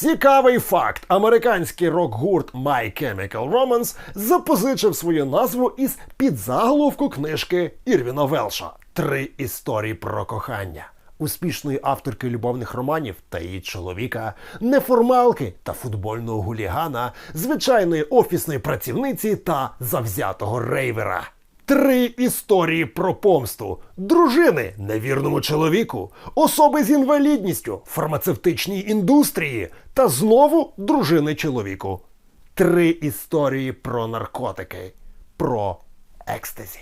Цікавий факт: американський рок-гурт My Chemical Romance запозичив свою назву із підзаголовку книжки Ірвіна Велша Три історії про кохання. Успішної авторки любовних романів та її чоловіка, неформалки та футбольного гулігана, звичайної офісної працівниці та завзятого рейвера. Три історії про помсту, дружини невірному чоловіку, особи з інвалідністю, фармацевтичній індустрії та знову дружини чоловіку. Три історії про наркотики, про екстазі.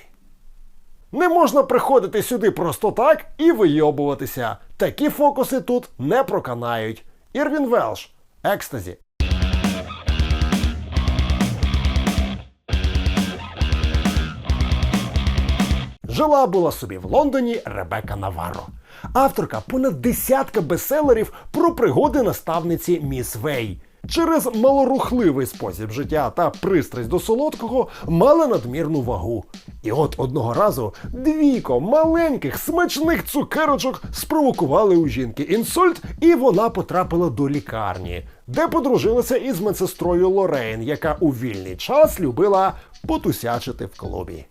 Не можна приходити сюди просто так і вийобуватися. Такі фокуси тут не проканають. Ірвін Велш, екстазі. Жила була собі в Лондоні Ребека Наваро. Авторка понад десятка бестселерів про пригоди наставниці Міс Вей. Через малорухливий спосіб життя та пристрасть до солодкого мала надмірну вагу. І от одного разу двійко маленьких смачних цукерочок спровокували у жінки інсульт, і вона потрапила до лікарні, де подружилася із медсестрою Лорейн, яка у вільний час любила потусячити в клубі.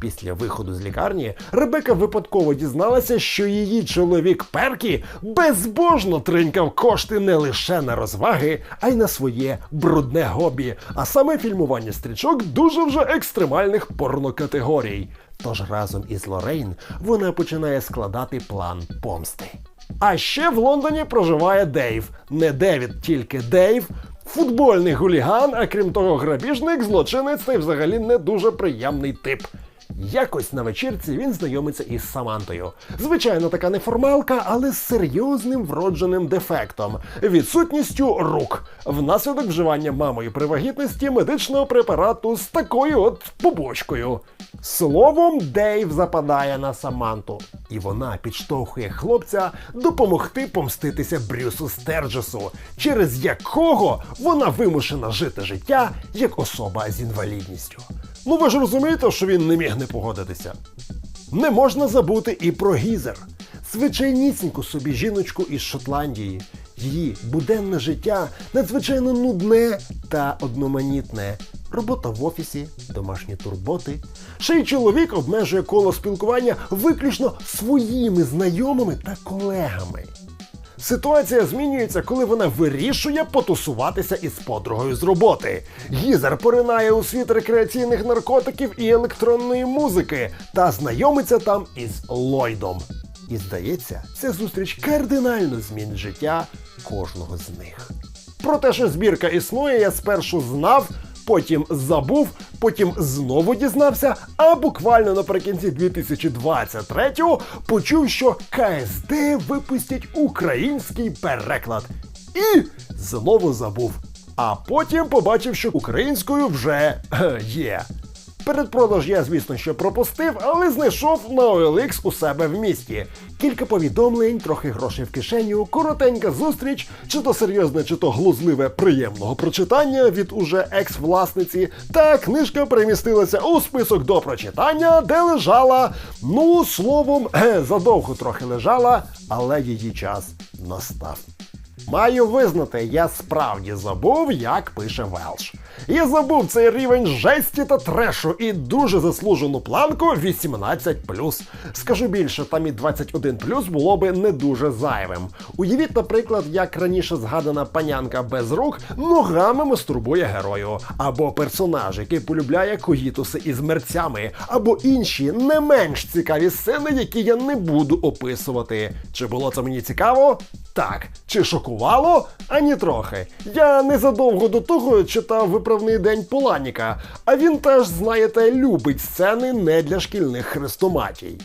Після виходу з лікарні Ребека випадково дізналася, що її чоловік Перкі безбожно тринькав кошти не лише на розваги, а й на своє брудне хобі, а саме фільмування стрічок дуже вже екстремальних порнокатегорій. Тож разом із Лорейн вона починає складати план помсти. А ще в Лондоні проживає Дейв. Не Девід, тільки Дейв. Футбольний гуліган, а крім того, грабіжник, злочинець та й взагалі не дуже приємний тип. Якось на вечірці він знайомиться із Самантою. Звичайно, така неформалка, але з серйозним вродженим дефектом відсутністю рук внаслідок вживання мамою при вагітності медичного препарату з такою от побочкою. Словом, Дейв западає на Саманту, і вона підштовхує хлопця допомогти помститися Брюсу Стерджесу, через якого вона вимушена жити життя як особа з інвалідністю. Ну ви ж розумієте, що він не міг не погодитися. Не можна забути і про Гізер, звичайнісіньку собі жіночку із Шотландії. Її буденне життя надзвичайно нудне та одноманітне. Робота в офісі, домашні турботи. Ще й чоловік обмежує коло спілкування виключно своїми знайомими та колегами. Ситуація змінюється, коли вона вирішує потусуватися із подругою з роботи. Гізер поринає у світ рекреаційних наркотиків і електронної музики та знайомиться там із Ллойдом. І здається, ця зустріч кардинально змінить життя кожного з них. Про те, що збірка існує, я спершу знав, потім забув, потім знову дізнався, а буквально наприкінці 2023-го почув, що КСД випустять український переклад. І знову забув. А потім побачив, що українською вже е, є. Передпродаж я, звісно, що пропустив, але знайшов на OLX у себе в місті. Кілька повідомлень, трохи грошей в кишеню, коротенька зустріч, чи то серйозне, чи то глузливе приємного прочитання від уже екс-власниці. Та книжка перемістилася у список до прочитання, де лежала, ну, словом, задовго трохи лежала, але її час настав. Маю визнати, я справді забув, як пише Велш. Я забув цей рівень жесті та трешу і дуже заслужену планку 18. Скажу більше, там і 21 було би не дуже зайвим. Уявіть, наприклад, як раніше згадана панянка без рук ногами мастурбує герою, або персонаж, який полюбляє коїтуси із мерцями, або інші не менш цікаві сцени, які я не буду описувати. Чи було це мені цікаво? Так, чи шокувало? Ані трохи. Я незадовго до того читав виправний день Поланіка, а він теж, знаєте, любить сцени не для шкільних хрестоматій.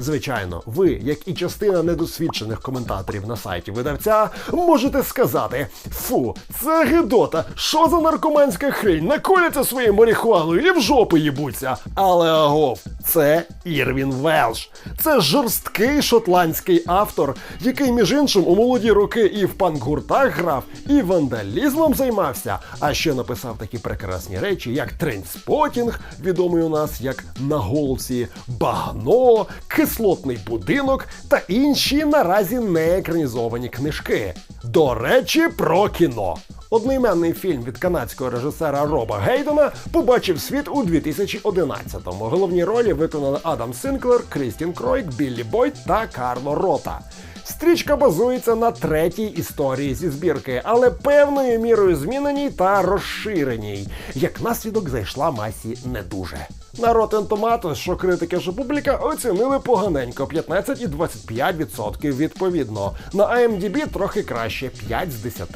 Звичайно, ви, як і частина недосвідчених коментаторів на сайті видавця, можете сказати: фу, це гидота, що за наркоманська хрень, наколяться своєю марихуаною і в жопу їбуться. Але агов, це Ірвін Велш. Це жорсткий шотландський автор, який, між іншим, у молоді роки і в панк-гуртах грав, і вандалізмом займався, а ще написав такі прекрасні речі, як трендспотінг, відомий у нас як на голці, багно, кис кислотний будинок та інші наразі не екранізовані книжки. До речі, про кіно. Одноіменний фільм від канадського режисера Роба Гейдена побачив світ у 2011-му. Головні ролі виконали Адам Синклер, Крістін Кройк, Біллі Бойт та Карло Рота. Стрічка базується на третій історії зі збірки, але певною мірою зміненій та розширеній. Як наслідок зайшла масі не дуже. На Rotten Tomatoes, що критики, що публіка, оцінили поганенько 15 і 25% відповідно. На IMDb трохи краще 5 з 10.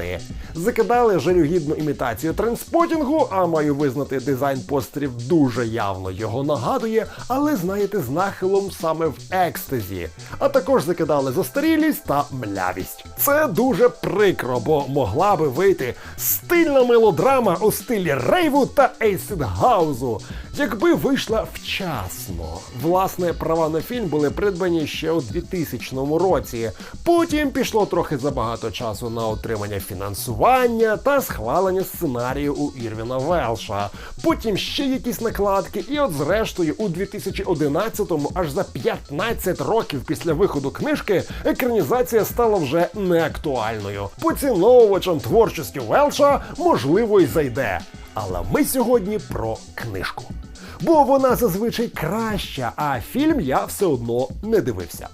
Закидали жалюгідну імітацію тренспотінгу, а маю визнати дизайн постерів дуже явно його нагадує, але знаєте, з нахилом саме в екстазі. А також закидали застарілість та млявість. Це дуже прикро, бо могла би вийти стильна мелодрама у стилі рейву та ейсидгаузу, якби вийшла вчасно. Власне, права на фільм були придбані ще у 2000 році. Потім пішло трохи забагато часу на отримання фінансування та схвалення сценарію у Ірвіна Велша. Потім ще якісь накладки, і от зрештою у 2011-му, аж за 15 років після виходу книжки, екранізація стала вже неактуальною. Поціновувачам творчості Велша можливо й зайде. Але ми сьогодні про книжку. Бо вона зазвичай краща, а фільм я все одно не дивився.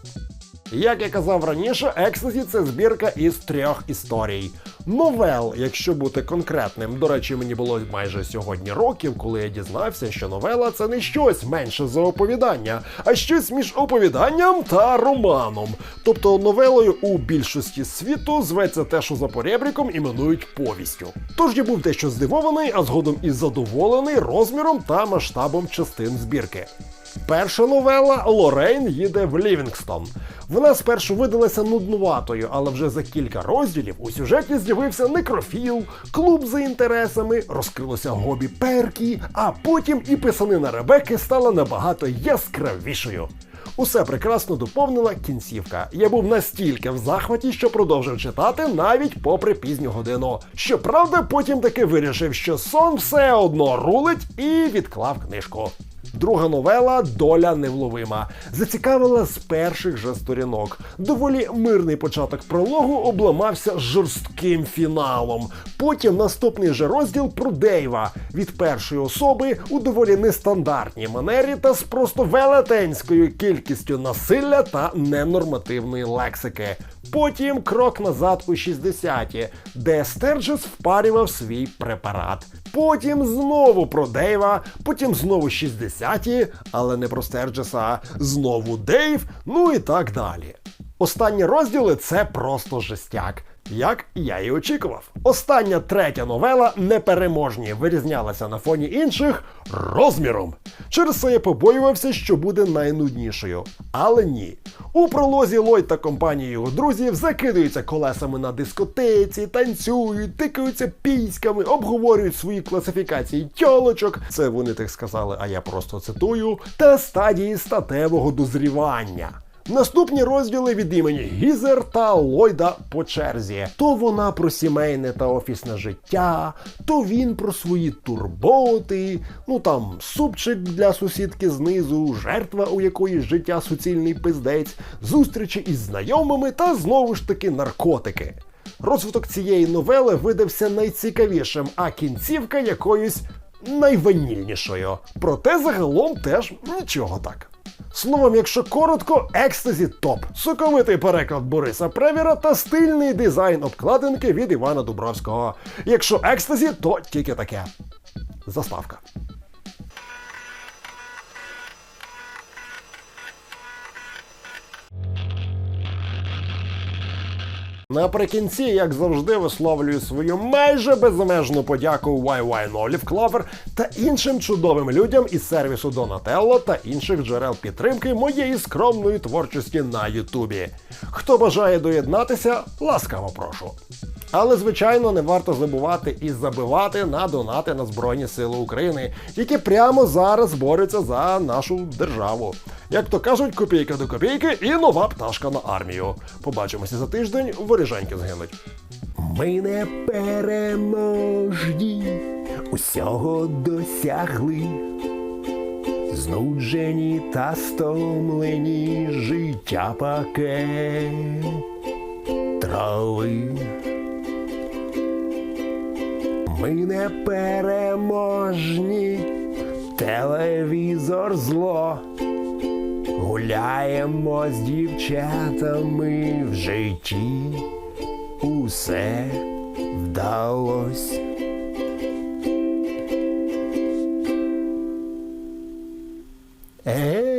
Як я казав раніше, Екстазі це збірка із трьох історій. Новел, якщо бути конкретним. До речі, мені було майже сьогодні років, коли я дізнався, що новела це не щось менше за оповідання, а щось між оповіданням та романом. Тобто новелою у більшості світу зветься те, що за поребріком іменують повістю. Тож я був дещо здивований, а згодом і задоволений розміром та масштабом частин збірки. Перша новела Лорейн їде в Лівінгстон. Вона спершу видалася нуднуватою, але вже за кілька розділів у сюжеті з'явився некрофіл, клуб за інтересами, розкрилося гобі перкі, а потім і писанина Ребекки стала набагато яскравішою. Усе прекрасно доповнила кінцівка. Я був настільки в захваті, що продовжив читати навіть попри пізню годину. Щоправда, потім таки вирішив, що сон все одно рулить і відклав книжку. Друга новела Доля невловима зацікавила з перших же сторінок. Доволі мирний початок прологу обламався жорстким фіналом. Потім наступний же розділ про Дейва від першої особи у доволі нестандартній манері та з просто велетенською кількістю насилля та ненормативної лексики. Потім крок назад у 60-ті, де Стерджес впарював свій препарат. Потім знову про Дейва, потім знову 60-ті, але не про Стерджеса, знову Дейв, ну і так далі. Останні розділи це просто жестяк. Як я і очікував. Остання третя новела непереможні вирізнялася на фоні інших розміром. Через це я побоювався, що буде найнуднішою. Але ні. У пролозі Ллойд та компанії його друзів закидаються колесами на дискотеці, танцюють, тикаються піськами, обговорюють свої класифікації тьолочок. Це вони так сказали, а я просто цитую. Та стадії статевого дозрівання. Наступні розділи від імені Гізер та Ллойда по черзі. То вона про сімейне та офісне життя, то він про свої турботи, ну там супчик для сусідки знизу, жертва, у якої життя суцільний пиздець, зустрічі із знайомими та знову ж таки наркотики. Розвиток цієї новели видався найцікавішим, а кінцівка якоюсь найванільнішою. Проте загалом теж нічого так. Словом, якщо коротко, екстазі топ. Соковитий переклад Бориса Превіра та стильний дизайн обкладинки від Івана Дубровського. Якщо екстазі, то тільки таке. Заставка. Наприкінці, як завжди, висловлюю свою майже безмежну подяку YY Olive Clover та іншим чудовим людям із сервісу Donatello та інших джерел підтримки моєї скромної творчості на Ютубі. Хто бажає доєднатися, ласкаво прошу. Але, звичайно, не варто забувати і забивати на донати на Збройні Сили України, які прямо зараз борються за нашу державу. Як то кажуть, копійка до копійки і нова пташка на армію. Побачимося за тиждень, воріжаньки згинуть. Ми не переможні, усього досягли, знуджені та стомлені життя паке. трави. Ми не переможні, телевізор зло. Гуляємо з дівчатами в житті, усе вдалось. Е